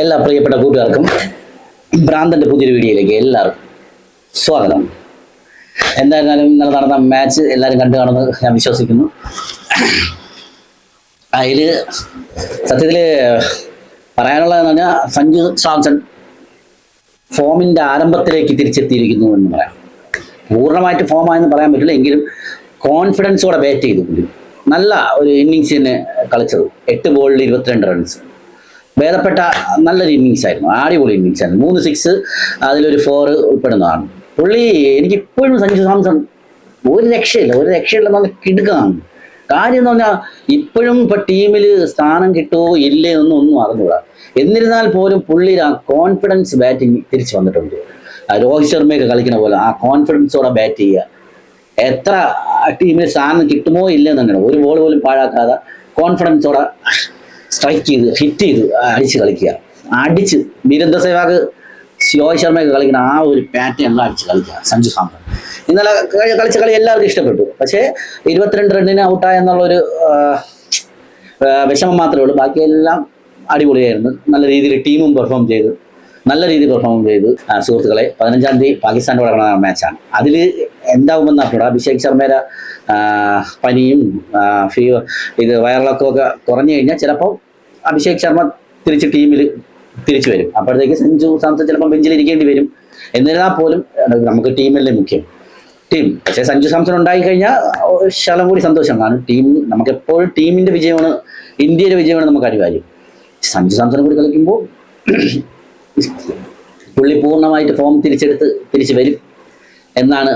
എല്ലാ പ്രിയപ്പെട്ട കൂട്ടുകാർക്കും ഭ്രാന്തന്റെ പുതിയൊരു വീഡിയോയിലേക്ക് എല്ലാവർക്കും സ്വാഗതം. എന്തായിരുന്നാലും ഇന്നലെ നടന്ന മാച്ച് എല്ലാവരും കണ്ടു കാണുന്നത് ഞാൻ വിശ്വസിക്കുന്നു. അതിൽ സത്യത്തിൽ പറയാനുള്ളതെന്ന് പറഞ്ഞാൽ സഞ്ജു സാംസൺ ഫോമിന്റെ ആരംഭത്തിലേക്ക് തിരിച്ചെത്തിയിരിക്കുന്നു എന്ന് പറയാം. പൂർണമായിട്ട് ഫോമായെന്ന് പറയാൻ പറ്റില്ല എങ്കിലും കോൺഫിഡൻസോടെ ബാറ്റ് ചെയ്തു നല്ല ഒരു ഇന്നിങ്സ് തന്നെ കളിച്ചത്. എട്ട് ബോളിൽ ഇരുപത്തിരണ്ട് റൺസ് ഭേദപ്പെട്ട നല്ലൊരു ഇന്നിങ്സ് ആയിരുന്നു. അടിപൊളി ഇന്നിങ്സ് ആയിരുന്നു. മൂന്ന് സിക്സ് അതിലൊരു ഫോർ ഉൾപ്പെടുന്നതാണ്. പുള്ളി എനിക്ക് ഇപ്പോഴും സഞ്ജു സാംസൺ ഒരു രക്ഷയില്ല. ഒരു രക്ഷയില്ല നല്ല കിടുക്കാണ് കാര്യം എന്ന് പറഞ്ഞാൽ ഇപ്പോഴും ഇപ്പൊ ടീമിൽ സ്ഥാനം കിട്ടുമോ ഇല്ലേ എന്നൊന്നും ഒന്നും അറിഞ്ഞൂടാ എന്നിരുന്നാൽ പോലും പുള്ളിയിൽ ആ കോൺഫിഡൻസ് ബാറ്റിംഗ് തിരിച്ചു വന്നിട്ടുണ്ട്. രോഹിത് ശർമ്മയൊക്കെ കളിക്കുന്ന പോലെ ആ കോൺഫിഡൻസോടെ ബാറ്റ് ചെയ്യുക. എത്ര ടീമിന് സ്ഥാനം കിട്ടുമോ ഇല്ലെന്ന് തന്നെയാണ് ഒരു ബോൾ പോലും പാഴാക്കാതെ കോൺഫിഡൻസോടെ സ്ട്രൈക്ക് ചെയ്ത് ഹിറ്റ് ചെയ്ത് അടിച്ച് കളിക്കുക. അടിച്ച് വീരേന്ദ്ര സേവാഗ് രോഹിത് ശർമ്മയൊക്കെ കളിക്കുന്ന ആ ഒരു പാറ്റേൺ എല്ലാം അടിച്ച് കളിക്കുക സഞ്ജു സാംസൺ. ഇന്നലെ കളി- കളിച്ച കളി എല്ലാവർക്കും ഇഷ്ടപ്പെട്ടു. പക്ഷേ ഇരുപത്തിരണ്ട് റണ്ണിന് ഔട്ടായ എന്നുള്ളൊരു വിഷമം മാത്രമേ ഉള്ളൂ. ബാക്കിയെല്ലാം അടിപൊളിയായിരുന്നു. നല്ല രീതിയിൽ ടീമും പെർഫോം ചെയ്തു നല്ല രീതിയിൽ പെർഫോം ചെയ്തു. സുഹൃത്തുക്കളെ പതിനഞ്ചാം തീയതി പാകിസ്ഥാന്റെ കൂടെ നടന്ന മാച്ചാണ് അതിൽ എന്താവുമെന്ന് അറിഞ്ഞൂടാ. അഭിഷേക് ശർമ്മയുടെ പനിയും ഫീവർ ഇത് വയറിളക്കമൊക്കെ കുറഞ്ഞു കഴിഞ്ഞാൽ ചിലപ്പോൾ അഭിഷേക് ശർമ്മ തിരിച്ച് ടീമിൽ തിരിച്ചു വരും. അപ്പോഴത്തേക്ക് സഞ്ജു സാംസൺ ചിലപ്പോൾ ബെഞ്ചിൽ ഇരിക്കേണ്ടി വരും. എന്നിരുന്നാൽ പോലും നമുക്ക് ടീമല്ലേ മുഖ്യം. ടീം. പക്ഷേ സഞ്ജു സാംസൺ ഉണ്ടായി കഴിഞ്ഞാൽ ശലം കൂടി സന്തോഷം. കാരണം ടീം നമുക്ക് എപ്പോഴും ടീമിന്റെ വിജയമാണ് ഇന്ത്യയുടെ വിജയമാണ് നമുക്ക് അനിവാര്യം. സഞ്ജു സാംസൺ കൂടി കളിക്കുമ്പോൾ പുള്ളി പൂർണമായിട്ട് ഫോം തിരിച്ചെടുത്ത് തിരിച്ചു വരും എന്നാണ്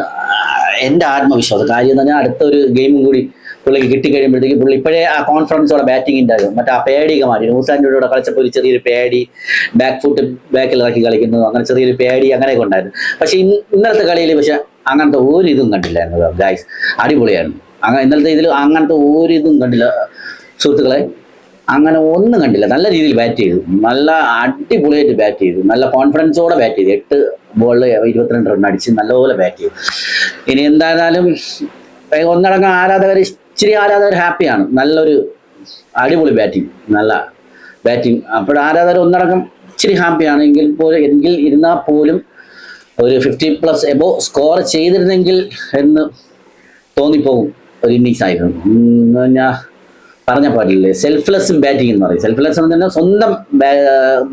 എന്റെ ആത്മവിശ്വാസം. കാര്യം എന്ന് പറഞ്ഞാൽ അടുത്ത ഒരു ഗെയിമും കൂടി പുള്ളിക്ക് കിട്ടിക്കഴിയുമ്പോഴത്തേക്ക് പുള്ളി ഇപ്പോഴേ ആ കോൺഫിഡൻസോടെ ബാറ്റിംഗ് ഉണ്ടായിരുന്നു മറ്റേ ആ പേടിയൊക്കെ മാറി ന്യൂസിലാൻഡിന്റെ കളിച്ചപ്പോൾ ഒരു ചെറിയൊരു പേടി ബാക്ക് ഫുട്ട് ബാക്കിൽ ഇറക്കി കളിക്കുന്നു അങ്ങനെ ചെറിയൊരു പേടി അങ്ങനെയൊക്കെ ഉണ്ടായിരുന്നു. പക്ഷേ ഇന്നത്തെ കളിയിൽ പക്ഷെ അങ്ങനത്തെ ഒരു ഇതും കണ്ടില്ലായിരുന്നു ഗായ്സ് അടിപൊളിയായിരുന്നു. അങ്ങനെ ഇന്നലത്തെ ഇതിൽ അങ്ങനത്തെ ഒരു ഇതും കണ്ടില്ല. സുഹൃത്തുക്കളെ അങ്ങനെ ഒന്നും കണ്ടില്ല. നല്ല രീതിയിൽ ബാറ്റ് ചെയ്തു. നല്ല അടിപൊളിയായിട്ട് ബാറ്റ് ചെയ്തു. നല്ല കോൺഫിഡൻസോടെ ബാറ്റ് ചെയ്തു. എട്ട് ബോളിൽ ഇരുപത്തിരണ്ട് റൺ അടിച്ച് നല്ലപോലെ ബാറ്റ് ചെയ്തു. ഇനി എന്തായാലും ഒന്നടങ്കം ആരാധകർ ഇച്ചിരി ആരാധകർ ഹാപ്പിയാണ് നല്ലൊരു അടിപൊളി ബാറ്റിംഗ് നല്ല ബാറ്റിംഗ് അപ്പോൾ ആരാധകർ ഒന്നടങ്കം ഇച്ചിരി ഹാപ്പിയാണ് എങ്കിൽ പോലും എങ്കിൽ ഇരുന്നാൽ പോലും ഒരു ഫിഫ്റ്റി പ്ലസ് എബോ സ്കോർ ചെയ്തിരുന്നെങ്കിൽ എന്ന് തോന്നിപ്പോകും ഒരു ഇന്നിങ്സ് ആയിരുന്നു. എന്ന് ഞാൻ പറഞ്ഞ പാടില്ലേ സെൽഫ്ലെസ് ബാറ്റിംഗ് എന്ന് പറയും. സെൽഫ്ലെസ് എന്ന് പറഞ്ഞാൽ സ്വന്തം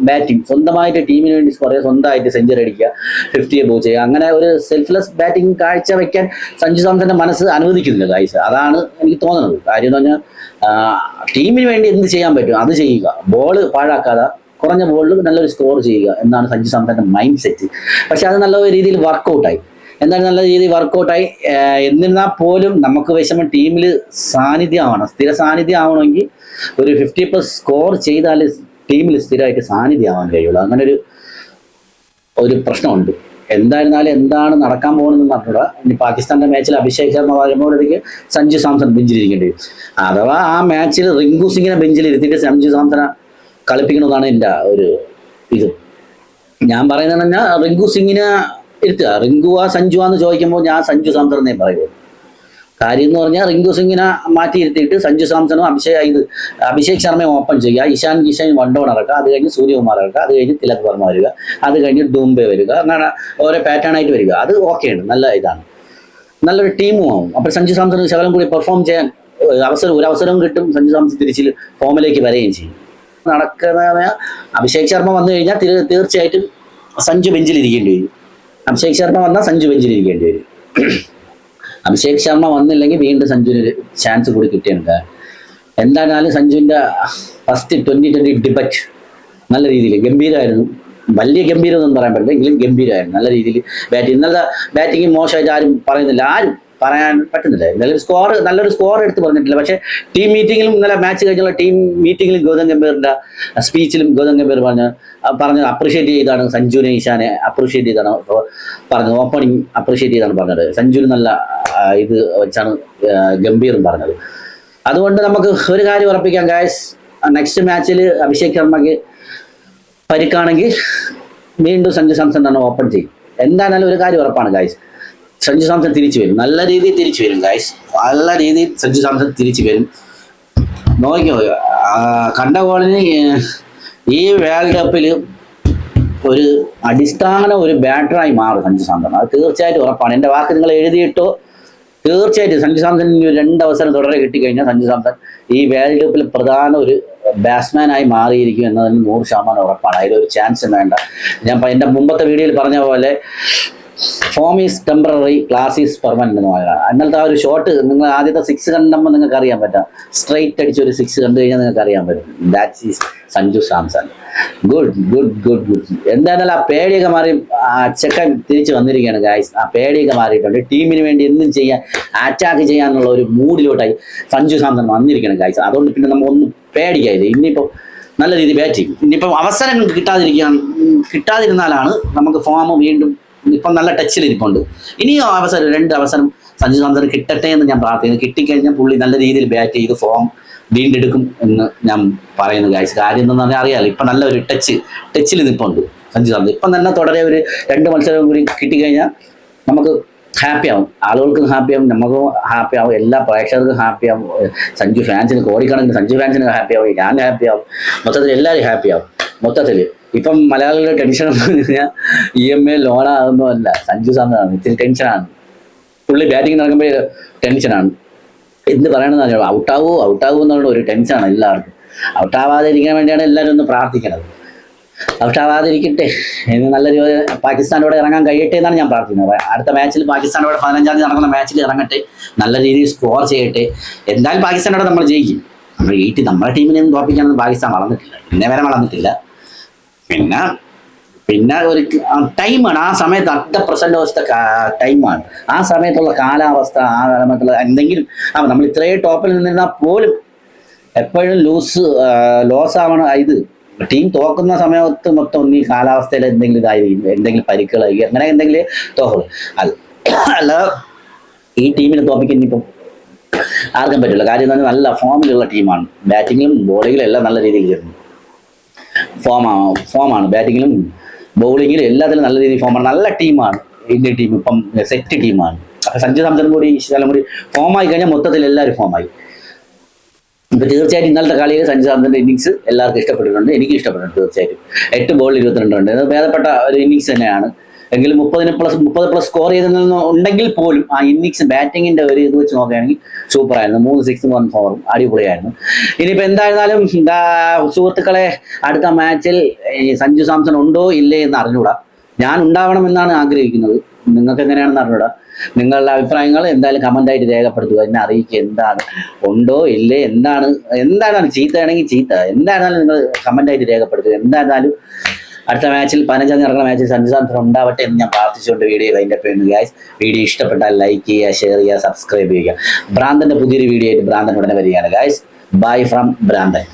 ബാറ്റിംഗ് സ്വന്തമായിട്ട് ടീമിന് വേണ്ടി സ്കോർ ചെയ്യുക സ്വന്തമായിട്ട് സെഞ്ചുറി അടിക്കുക ഫിഫ്റ്റി എബോ ചെയ്യുക. അങ്ങനെ ഒരു സെൽഫ്ലെസ് ബാറ്റിംഗ് കാഴ്ച വെക്കാൻ സഞ്ജു സാംസന്റെ മനസ്സ് അനുവദിക്കുന്നില്ല കാഴ്ച അതാണ് എനിക്ക് തോന്നുന്നത്. കാര്യം എന്ന് പറഞ്ഞാൽ ടീമിന് വേണ്ടി എന്ത് ചെയ്യാൻ പറ്റും? അത് ചെയ്യുക. ബോൾ പാഴാക്കാതെ കുറഞ്ഞ ബോളിൽ നല്ലൊരു സ്കോർ ചെയ്യുക എന്നാണ് സഞ്ജു സാംസന്റെ മൈൻഡ് സെറ്റ് പക്ഷെ അത് നല്ല രീതിയിൽ വർക്കൗട്ടായി എന്തായാലും നല്ല രീതിയിൽ വർക്കൗട്ടായി എന്നിരുന്നാൽ പോലും നമുക്ക് വിഷമം ടീമിൽ സാന്നിധ്യമാണ്. സ്ഥിര സാന്നിധ്യം ആവണമെങ്കിൽ ഒരു ഫിഫ്റ്റി പ്ലസ് സ്കോർ ചെയ്താൽ ടീമിൽ സ്ഥിരമായിട്ട് സാന്നിധ്യം ആവാൻ കഴിയുള്ളൂ. അങ്ങനെ ഒരു ഒരു പ്രശ്നമുണ്ട്. എന്തായിരുന്നാലും എന്താണ് നടക്കാൻ പോകുന്നതെന്ന് പറഞ്ഞൂടാ ഇനി പാകിസ്ഥാന്റെ മാച്ചിൽ അഭിഷേക് ശർമ്മ വരുമ്പോഴത്തേക്ക് സഞ്ജു സാംസൺ ബെഞ്ചിലിരിക്കേണ്ടി വരും. അഥവാ ആ മാച്ചിൽ റിങ്കു സിംഗിനെ ബെഞ്ചിൽ ഇരുത്തിയിട്ട് സഞ്ജു സാംസനെ കളിപ്പിക്കണമെന്നാണ് എന്റെ ഒരു ഇത്. ഞാൻ പറയുന്നത് പറഞ്ഞാൽ റിങ്കു സിംഗിനെ ഇരുത്തുക റിങ്കു ആ സഞ്ജു എന്ന് ചോദിക്കുമ്പോൾ ഞാൻ സഞ്ജു സാംസൺ എന്നേ പറയുള്ളൂ. കാര്യം എന്ന് പറഞ്ഞാൽ റിങ്കു സിംഗിനെ മാറ്റിയിരുത്തിയിട്ട് സഞ്ജു സാംസണും അഭിഷേക് ഇത് അഭിഷേക് ശർമ്മയും ഓപ്പൺ ചെയ്യുക. ഇഷാൻ കിഷൻ വണ്ടോൺ ഇറക്കുക. അത് കഴിഞ്ഞ് സൂര്യകുമാർ ഇറക്കുക. അത് കഴിഞ്ഞ് തിലക് വർമ്മ വരിക. അത് കഴിഞ്ഞ് ഡൂംബെ വരിക. അങ്ങനെ ഓരോ പാറ്റേൺ ആയിട്ട് വരിക. അത് ഓക്കെയാണ് നല്ല ഇതാണ്. നല്ലൊരു ടീമും ആവും. അപ്പോൾ സഞ്ജു സാംസൺ ശകലം കൂടി പെർഫോം ചെയ്യാൻ അവസരം ഒരു അവസരവും കിട്ടും സഞ്ജു സാംസൺ തിരിച്ചിൽ ഫോമിലേക്ക് വരികയും ചെയ്യും. നടക്കുന്ന അഭിഷേക് ശർമ്മ വന്നു കഴിഞ്ഞാൽ തീർച്ചയായിട്ടും സഞ്ജു ബെഞ്ചിൽ ഇരിക്കേണ്ടി വരും. അഭിഷേക് ശർമ്മ വന്നാൽ സഞ്ജു ബെഞ്ചിൽ ഇരിക്കേണ്ടി വരും. അഭിഷേക് ശർമ്മ വന്നില്ലെങ്കിൽ വീണ്ടും സഞ്ജുവിന് ചാൻസ് കൂടി കിട്ടിയിട്ടുണ്ട്. എന്തായാലും സഞ്ജുവിന്റെ ഫസ്റ്റ് ട്വന്റി ട്വന്റി ഡിബറ്റ് നല്ല രീതിയിൽ ഗംഭീരമായിരുന്നു വലിയ ഗംഭീരം ഒന്നും പറയാൻ പറ്റില്ല എങ്കിലും ഗംഭീരമായിരുന്നു നല്ല രീതിയിൽ ബാറ്റിംഗ് ഇന്നലെ ബാറ്റിംഗ് മോശമായിട്ട് ആരും പറയുന്നില്ല. ആരും പറയാൻ പറ്റുന്നില്ല. ഇന്നലെ സ്കോർ നല്ലൊരു സ്കോർ എടുത്ത് പറഞ്ഞിട്ടില്ല. പക്ഷേ ടീം മീറ്റിങ്ങിലും ഇന്നലെ മാച്ച് കഴിഞ്ഞുള്ള ടീം മീറ്റിങ്ങിലും ഗൗതം ഗംഭീറിന്റെ സ്പീച്ചിലും ഗൗതം ഗംഭീർ പറഞ്ഞ പറഞ്ഞ് അപ്രീഷിയേറ്റ് ചെയ്താണ് സഞ്ജുവിനെ ഈശാനെ അപ്രീഷിയേറ്റ് ചെയ്താണ് പറഞ്ഞത് ഓപ്പണിംഗ് അപ്രീഷിയേറ്റ് ചെയ്താണ് പറഞ്ഞത്. സഞ്ജുവിന് നല്ല ഇത് വെച്ചാണ് ഗംഭീറും പറഞ്ഞത്. അതുകൊണ്ട് നമുക്ക് ഒരു കാര്യം ഉറപ്പിക്കാം ഗായസ് നെക്സ്റ്റ് മാച്ചിൽ അഭിഷേക് ശർമ്മക്ക് പരിക്കാണെങ്കിൽ വീണ്ടും സഞ്ജു സാംസൺ തന്നെ ഓപ്പൺ ചെയ്യും. എന്തായാലും ഒരു കാര്യം ഉറപ്പാണ് ഗായ്സ് സഞ്ജു സാംസൺ തിരിച്ചു വരും. നല്ല രീതിയിൽ തിരിച്ചു വരും ഗായ്സ് നല്ല രീതിയിൽ സഞ്ജു സാംസൺ തിരിച്ചു വരും. നോക്കിയോ കണ്ട ഗോളിന് ഈ വേൾഡ് കപ്പിൽ ഒരു അടിസ്ഥാന ഒരു ബാറ്ററായി മാറും സഞ്ജു സാംസൺ. അത് തീർച്ചയായിട്ടും ഉറപ്പാണ്. എന്റെ വാക്ക് നിങ്ങൾ എഴുതിയിട്ടോ തീർച്ചയായിട്ടും സഞ്ജു സാംസൺ ഇനി രണ്ട് അവസരം തുടരെ കിട്ടിക്കഴിഞ്ഞാൽ സഞ്ജു സാംസൺ ഈ വേൾഡ് കപ്പിൽ പ്രധാന ഒരു ബാറ്റ്സ്മാനായി മാറിയിരിക്കും എന്നതിന് നൂറ് ശതമാനം ഉറപ്പാണ്. അതിലൊരു ചാൻസ് വേണ്ട. ഞാൻ എന്റെ മുമ്പത്തെ വീഡിയോയിൽ പറഞ്ഞ പോലെ form is temporary class is permanent എന്ന് പറയുന്നത് അന്നത്തെ ആ ഒരു ഷോട്ട് നിങ്ങൾ ആദ്യത്തെ സിക്സ് കണ്ടുമ്പോൾ നിങ്ങൾക്ക് അറിയാൻ പറ്റാം. സ്ട്രൈറ്റ് അടിച്ച് ഒരു സിക്സ് കണ്ടു കഴിഞ്ഞാൽ നിങ്ങൾക്ക് അറിയാൻ പറ്റും. That's is Sanju Samson. Good good good good എന്തായാലും ആ പേടിയൊക്കെ മാറി ആ ചെക്കൻ തിരിച്ച് വന്നിരിക്കുകയാണ് ഗായ്സ് ആ പേടിയൊക്കെ മാറിയിട്ടുണ്ട്. ടീമിന് വേണ്ടി എന്തും ചെയ്യാൻ അറ്റാക്ക് ചെയ്യാനുള്ള ഒരു മൂഡിലോട്ടായി സഞ്ജു സാംസൺ വന്നിരിക്കുകയാണ് ഗായ്സ് അതുകൊണ്ട് പിന്നെ നമ്മൾ ഒന്നും പേടിക്കായില്ല ഇനിയിപ്പോൾ നല്ല രീതിയിൽ ബാറ്റ് ചെയ്യും. ഇനിയിപ്പം അവസരങ്ങൾ കിട്ടാതിരിക്കുകയാണ് കിട്ടാതിരുന്നാലാണ് നമുക്ക് ഫോം വീണ്ടും ഇപ്പം നല്ല ടച്ചിൽ ഇരിപ്പുണ്ട് ഇനിയും അവസരം രണ്ട് അവസരം സഞ്ജു സാംസൺ കിട്ടട്ടെ എന്ന് ഞാൻ പ്രാർത്ഥിക്കുന്നു. കിട്ടിക്കഴിഞ്ഞാൽ പുള്ളി നല്ല രീതിയിൽ ബാറ്റ് ചെയ്ത് ഫോം വീണ്ടെടുക്കും എന്ന് ഞാൻ പറയുന്നു ഗായ്സ് കാര്യം എന്താണെന്ന് പറഞ്ഞാൽ അറിയാലോ ഇപ്പം നല്ല ഒരു ടച്ച് ടച്ചിൽ നിൽപ്പുണ്ട് സഞ്ജു സാംസൺ. ഇപ്പം തന്നെ തുടരെ ഒരു രണ്ട് മത്സരം കൂടി കിട്ടിക്കഴിഞ്ഞാൽ നമുക്ക് ഹാപ്പി ആവും. ആളുകൾക്കും ഹാപ്പി ആവും നമുക്കും ഹാപ്പി ആവും എല്ലാ പ്രേക്ഷകർക്കും ഹാപ്പി ആവും. സഞ്ജു ഫാൻസിന് കോടിക്കണക്കിന് സഞ്ജു ഫാൻസിന് ഹാപ്പി ആവും ഞാൻ ഹാപ്പി ആവും. മൊത്തത്തിൽ എല്ലാവരും ഹാപ്പി ആവും. മൊത്തത്തിൽ. ഇപ്പം മലയാളികളുടെ ടെൻഷൻ എന്ന് പറഞ്ഞു കഴിഞ്ഞാൽ ഇ എം എ ലോണാകുന്നതല്ല സഞ്ജു സാറിനാണ്. ഇത്തിരി ടെൻഷനാണ്. പുള്ളി ബാറ്റിംഗ് നടക്കുമ്പോൾ ടെൻഷനാണ്. എന്ത് പറയണമെന്ന് പറഞ്ഞാൽ ഔട്ടാവോ? ഔട്ടാവോ എന്നുള്ള ഒരു ടെൻഷനാണ് എല്ലാവർക്കും. ഔട്ടാവാതിരിക്കാൻ വേണ്ടിയാണ് എല്ലാവരും ഒന്ന് പ്രാർത്ഥിക്കുന്നത് ഔട്ടാവാതിരിക്കട്ടെ. എന്ന് നല്ല രീതി പാകിസ്ഥാനോട് ഇറങ്ങാൻ കഴിയട്ടെ എന്നാണ് ഞാൻ പ്രാർത്ഥിക്കുന്നത്. അടുത്ത മാച്ചിൽ പാകിസ്ഥാനോട് പതിനഞ്ചാം തീയതി നടക്കുന്ന മാച്ചിൽ ഇറങ്ങട്ടെ. നല്ല രീതിയിൽ സ്കോർ ചെയ്യട്ടെ. എന്തായാലും പാകിസ്ഥാനോട് നമ്മൾ ജയിക്കും. നമ്മൾ ടീം നമ്മുടെ ടീമിനെ ഒന്നും തോപ്പിക്കാനൊന്നും പാകിസ്ഥാൻ വളർന്നിട്ടില്ല. ഇന്നേ വരെ വളർന്നിട്ടില്ല. പിന്നെ പിന്നെ ഒരു ടൈമാണ് ആ സമയത്ത് അത്ര പ്രസന്റ് അവസ്ഥ ടൈമാണ് ആ സമയത്തുള്ള കാലാവസ്ഥ ആ സമയത്തുള്ള എന്തെങ്കിലും ആ നമ്മൾ ഇത്രയും ടോപ്പിൽ നിന്നിരുന്നാൽ പോലും എപ്പോഴും ലൂസ് ലോസ് ആവണ ഇത് ടീം തോക്കുന്ന സമയത്ത് മൊത്തം ഒന്നീ കാലാവസ്ഥയിൽ എന്തെങ്കിലും ഇതായിരിക്കും. എന്തെങ്കിലും പരിക്കുകളായിരിക്കും അങ്ങനെ എന്തെങ്കിലും തോക്കുള്ളൂ അത് അല്ല ഈ ടീമിനെ തോപ്പിക്ക് ഇപ്പം ആർക്കും പറ്റില്ല. കാര്യം തന്നെ നല്ല ഫോമിലുള്ള ടീമാണ് ബാറ്റിങ്ങിലും ബോളിങ്ങിലും എല്ലാം നല്ല രീതിയിൽ ചെയ്യുന്നു ഫോമാണ് ഫോമാണ് ബാറ്റിങ്ങിലും ബൗളിങ്ങിലും എല്ലാത്തിലും നല്ല രീതിയിൽ ഫോമാണ് നല്ല ടീമാണ് ഇന്ത്യൻ ടീം ഇപ്പം സെറ്റ് ടീമാണ് അപ്പം സഞ്ജു സാംസൺ കൂടി ഇഷ്ടം കൂടി ഫോമായി കഴിഞ്ഞാൽ മൊത്തത്തിൽ എല്ലാവരും ഫോമായി ഇപ്പൊ തീർച്ചയായിട്ടും ഇന്നലത്തെ കളിയിൽ സഞ്ജു സാംസന്റെ ഇന്നിങ്സ് എല്ലാവർക്കും ഇഷ്ടപ്പെട്ടിട്ടുണ്ട്. എനിക്ക് ഇഷ്ടപ്പെട്ടിട്ടുണ്ട് തീർച്ചയായിട്ടും. എട്ട് ബോൾ ഇരുപത്തിരണ്ട് ഉണ്ട് ഇത് ഭേദപ്പെട്ട ഒരു ഇന്നിങ്സ് തന്നെയാണ്. എങ്കിലും മുപ്പതിന് പ്ലസ് മുപ്പത് പ്ലസ് സ്കോർ ചെയ്തെന്ന് ഉണ്ടെങ്കിൽ പോലും ആ ഇന്നിങ്സ് ബാറ്റിങ്ങിന്റെ ഒരു ഇത് വെച്ച് നോക്കുകയാണെങ്കിൽ സൂപ്പർ ആയിരുന്നു. മൂന്ന് സിക്സ് വൺ ഫോറും അടിപൊളിയായിരുന്നു. ഇനിയിപ്പോ എന്തായിരുന്നാലും എന്താ സുഹൃത്തുക്കളെ അടുത്ത മാച്ചിൽ സഞ്ജു സാംസൺ ഉണ്ടോ ഇല്ലേ എന്ന് അറിഞ്ഞൂടാ ഞാൻ ഉണ്ടാവണമെന്നാണ് ആഗ്രഹിക്കുന്നത്. നിങ്ങൾക്ക് എങ്ങനെയാണെന്ന് അറിഞ്ഞൂടാ നിങ്ങളുടെ അഭിപ്രായങ്ങൾ എന്തായാലും കമന്റ് ആയിട്ട് രേഖപ്പെടുത്തുക. എന്നെ അറിയിക്കുക എന്താണ് ഉണ്ടോ ഇല്ലേ എന്താണ് എന്താണ് ചീത്തയാണെങ്കിൽ ചീത്ത. എന്തായിരുന്നാലും നിങ്ങൾ കമന്റ് ആയിട്ട് രേഖപ്പെടുത്തുക. എന്തായിരുന്നാലും അടുത്ത മാച്ചിൽ പതിനഞ്ചാം തീയതി നടക്കുന്ന മാച്ചിൽ സഞ്ജു ഉണ്ടാവട്ടെ എന്ന് ഞാൻ പ്രാർത്ഥിച്ചുകൊണ്ട് വീഡിയോ അതിന്റെ പേര് ഗായ്സ് വീഡിയോ ഇഷ്ടപ്പെട്ടാൽ ലൈക്ക് ചെയ്യുക ഷെയർ ചെയ്യുക സബ്സ്ക്രൈബ് ചെയ്യുക. ഭ്രാന്തന്റെ പുതിയൊരു വീഡിയോ ആയിട്ട് ഭ്രാന്തൻ ഉടനെ വരികയാണ്. ഗായ്സ് ബൈ ഫ്രം ഭ്രാന്തൻ.